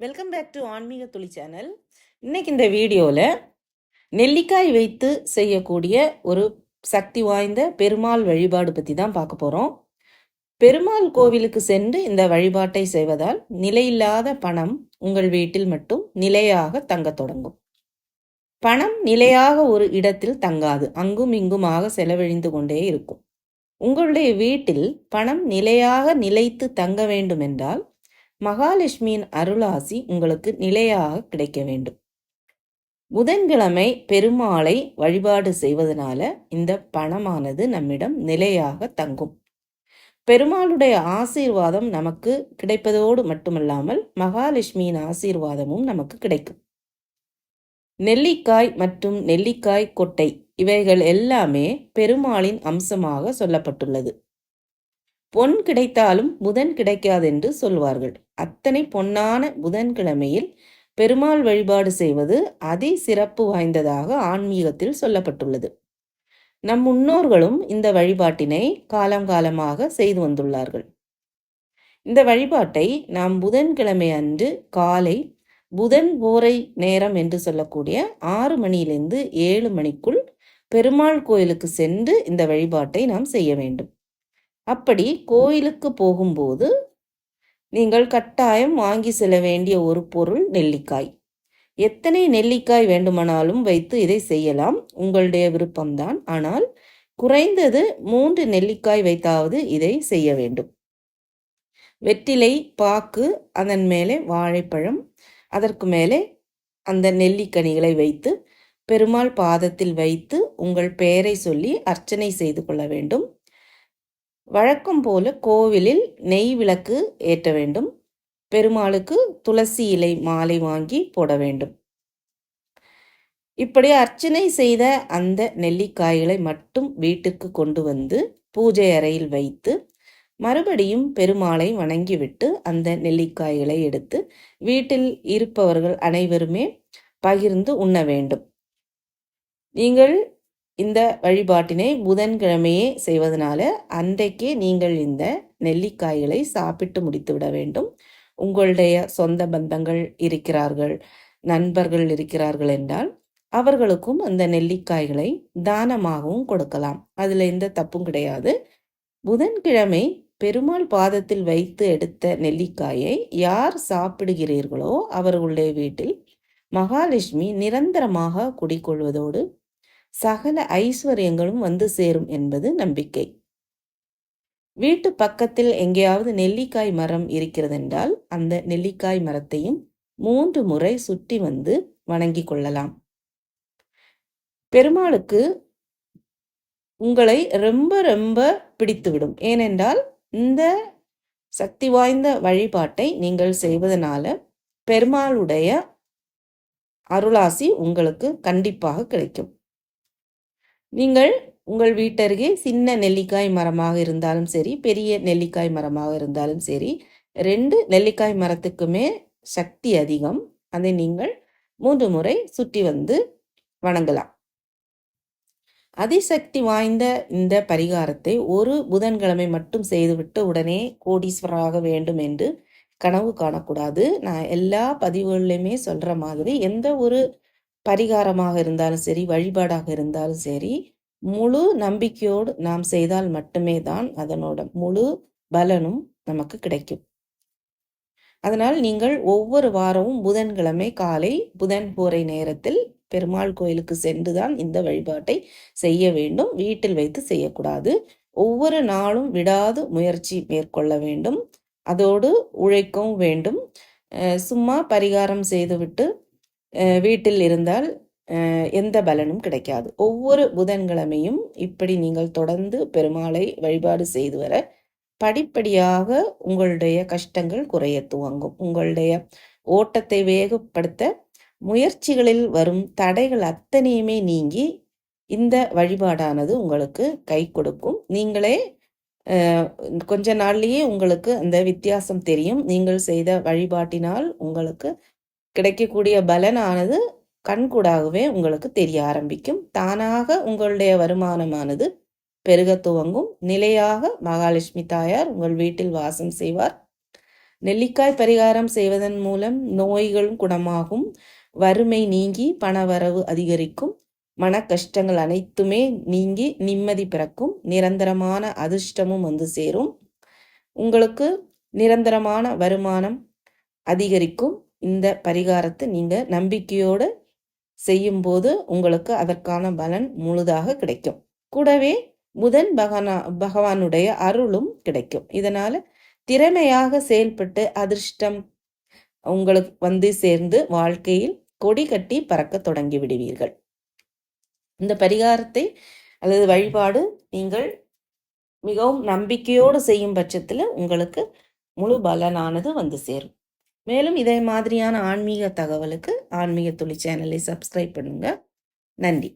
Welcome back to ஆன்மீக துளி channel. இன்னைக்கு இந்த வீடியோவில் நெல்லிக்காய் வைத்து செய்யக்கூடிய ஒரு சக்தி வாய்ந்த பெருமாள் வழிபாடு பற்றி தான் பார்க்க போகிறோம் பெருமாள் கோவிலுக்கு சென்று இந்த வழிபாட்டை செய்வதால் நிலையில்லாத பணம் உங்கள் வீட்டில் மட்டும் நிலையாக தங்க தொடங்கும். பணம் நிலையாக ஒரு இடத்தில் தங்காது. அங்கும் இங்குமாக செலவழிந்து கொண்டே இருக்கும். உங்களுடைய வீட்டில் பணம் நிலையாக நிலைத்து தங்க வேண்டும் என்றால் மகாலட்சுமியின் அருளாசி உங்களுக்கு நிலையாக கிடைக்க வேண்டும். புதன்கிழமை பெருமாளை வழிபாடு செய்வதனால இந்த பணமானது நம்மிடம் நிலையாக தங்கும். பெருமாளுடைய ஆசீர்வாதம் நமக்கு கிடைப்பதோடு மட்டுமல்லாமல் மகாலட்சுமியின் ஆசீர்வாதமும் நமக்கு கிடைக்கும். நெல்லிக்காய் மற்றும் நெல்லிக்காய் கொட்டை இவைகள் எல்லாமே பெருமாளின் அம்சமாக சொல்லப்பட்டுள்ளது. பொன் கிடைத்தாலும் புதன் கிடைக்காதென்று சொல்வார்கள். அத்தனை பொன்னான புதன்கிழமையில் பெருமாள் வழிபாடு செய்வது அதி சிறப்பு வாய்ந்ததாக ஆன்மீகத்தில் சொல்லப்பட்டுள்ளது. நம் முன்னோர்களும் இந்த வழிபாட்டினை காலம் காலமாக செய்து வந்துள்ளார்கள். இந்த வழிபாட்டை நாம் புதன்கிழமை அன்று காலை புதன் போரை நேரம் என்று சொல்லக்கூடிய ஆறு மணியிலிருந்து ஏழு மணிக்குள் பெருமாள் கோயிலுக்கு சென்று இந்த வழிபாட்டை நாம் செய்ய வேண்டும். அப்படி கோயிலுக்கு போகும்போது நீங்கள் கட்டாயம் வாங்கி செல்ல வேண்டிய ஒரு பொருள் நெல்லிக்காய். எத்தனை நெல்லிக்காய் வேண்டுமானாலும் வைத்து இதை செய்யலாம். உங்களுடைய விருப்பம்தான். ஆனால் குறைந்தது மூன்று நெல்லிக்காய் வைத்தாவது இதை செய்ய வேண்டும். வெற்றிலை பாக்கு அதன் மேலே வாழைப்பழம் அதற்கு மேலே அந்த நெல்லிக்கனிகளை வைத்து பெருமாள் பாதத்தில் வைத்து உங்கள் பெயரை சொல்லி அர்ச்சனை செய்து கொள்ள வேண்டும். வழக்கம் போல கோவிலில் நெய் விளக்கு ஏற்ற வேண்டும். பெருமாளுக்கு துளசி இலை மாலை வாங்கி போட வேண்டும். இப்படி அர்ச்சனை செய்த அந்த நெல்லிக்காய்களை மட்டும் வீட்டுக்கு கொண்டு வந்து பூஜை அறையில் வைத்து மறுபடியும் பெருமாளை வணங்கிவிட்டு அந்த நெல்லிக்காய்களை எடுத்து வீட்டில் இருப்பவர்கள் அனைவருமே பகிர்ந்து உண்ண வேண்டும். நீங்கள் இந்த வழிபாட்டினை புதன்கிழமையே செய்வதனால அன்றைக்கே நீங்கள் இந்த நெல்லிக்காய்களை சாப்பிட்டு முடித்து விட வேண்டும். உங்களுடைய சொந்த பந்தங்கள் இருக்கிறார்கள் நண்பர்கள் இருக்கிறார்கள் என்றால் அவர்களுக்கும் அந்த நெல்லிக்காய்களை தானமாகவும் கொடுக்கலாம். அதில் எந்த தப்பும் கிடையாது. புதன்கிழமை பெருமாள் பாதத்தில் வைத்து எடுத்த நெல்லிக்காயை யார் சாப்பிடுகிறீர்களோ அவர்களுடைய வீட்டில் மகாலட்சுமி நிரந்தரமாக குடிக்கொள்வதோடு சகல ஐஸ்வர்யங்களும் வந்து சேரும் என்பது நம்பிக்கை. வீட்டு பக்கத்தில் எங்கேயாவது நெல்லிக்காய் மரம் இருக்கிறதென்றால் அந்த நெல்லிக்காய் மரத்தையும் மூன்று முறை சுற்றி வந்து வணங்கி கொள்ளலாம். பெருமாளுக்கு உங்களை ரொம்ப ரொம்ப பிடித்துவிடும். ஏனென்றால் இந்த சக்தி வாய்ந்த வழிபாட்டை நீங்கள் செய்வதனால பெருமாளுடைய அருளாசி உங்களுக்கு கண்டிப்பாக கிடைக்கும். நீங்கள் உங்கள் வீட்டருகே சின்ன நெல்லிக்காய் மரமாக இருந்தாலும் சரி பெரிய நெல்லிக்காய் மரமாக இருந்தாலும் சரி ரெண்டு நெல்லிக்காய் மரத்துக்குமே சக்தி அதிகம். அதை நீங்கள் மூன்று முறை சுற்றி வந்து வணங்கலாம். அதிசக்தி வாய்ந்த இந்த பரிகாரத்தை ஒரு புதன்கிழமை மட்டும் செய்துவிட்டு உடனே கோடீஸ்வராக வேண்டும் என்று கனவு காணக்கூடாது. நான் எல்லா பதிவுகள்லையுமே சொல்கிற மாதிரி எந்த ஒரு பரிகாரமாக இருந்தாலும் சரி வழிபாடாக இருந்தாலும் சரி முழு நம்பிக்கையோடு நாம் செய்தால் மட்டுமே தான் அதனோட முழு பலனும் நமக்கு கிடைக்கும். அதனால் நீங்கள் ஒவ்வொரு வாரமும் புதன்கிழமை காலை புதன் போரை நேரத்தில் பெருமாள் கோயிலுக்கு சென்றுதான் இந்த வழிபாட்டை செய்ய வேண்டும். வீட்டில் வைத்து செய்யக்கூடாது. ஒவ்வொரு நாளும் விடாது முயற்சி மேற்கொள்ள வேண்டும். அதோடு உழைக்கவும் வேண்டும். சும்மா பரிகாரம் செய்துவிட்டு வீட்டில் இருந்தால் எந்த பலனும் கிடைக்காது. ஒவ்வொரு புதன்கிழமையும் இப்படி நீங்கள் தொடர்ந்து பெருமாளை வழிபாடு செய்து வர படிப்படியாக உங்களுடைய கஷ்டங்கள் குறைய துவங்கும். உங்களுடைய ஓட்டத்தை வேகப்படுத்த முயற்சிகளில் வரும் தடைகள் அத்தனையுமே நீங்கி இந்த வழிபாடானது உங்களுக்கு கை கொடுக்கும். நீங்களே கொஞ்ச நாள்லேயே உங்களுக்கு அந்த வித்தியாசம் தெரியும். நீங்கள் செய்த வழிபாட்டினால் உங்களுக்கு கிடைக்கக்கூடிய பலனானது கண்கூடாகவே உங்களுக்கு தெரிய ஆரம்பிக்கும். தானாக உங்களுடைய வருமானமானது பெருக துவங்கும். நிலையாக மகாலட்சுமி தாயார் உங்கள் வீட்டில் வாசம் செய்வார். நெல்லிக்காய் பரிகாரம் செய்வதன் மூலம் நோய்களும் குணமாகும். வறுமை நீங்கி பணவரவு அதிகரிக்கும். மன கஷ்டங்கள் அனைத்துமே நீங்கி நிம்மதி பிறக்கும். நிரந்தரமான அதிர்ஷ்டமும் வந்து சேரும். உங்களுக்கு நிரந்தரமான வருமானம் அதிகரிக்கும். இந்த பரிகாரத்தை நீங்கள் நம்பிக்கையோடு செய்யும்போது உங்களுக்கு அதற்கான பலன் முழுதாக கிடைக்கும். கூடவே புதன் பகவானா பகவானுடைய அருளும் கிடைக்கும். இதனால் திறமையாக செயல்பட்டு அதிர்ஷ்டம் உங்களுக்கு வந்து சேர்ந்து வாழ்க்கையில் கொடி கட்டி பறக்க தொடங்கி விடுவீர்கள். இந்த பரிகாரத்தை அல்லது வழிபாடு நீங்கள் மிகவும் நம்பிக்கையோடு செய்யும் பட்சத்தில் உங்களுக்கு முழு பலனானது வந்து சேரும். மேலும் இதே மாதிரியான ஆன்மீக தகவலுக்கு ஆன்மீக துளி சேனலை சப்ஸ்கிரைப் பண்ணுங்க. நன்றி.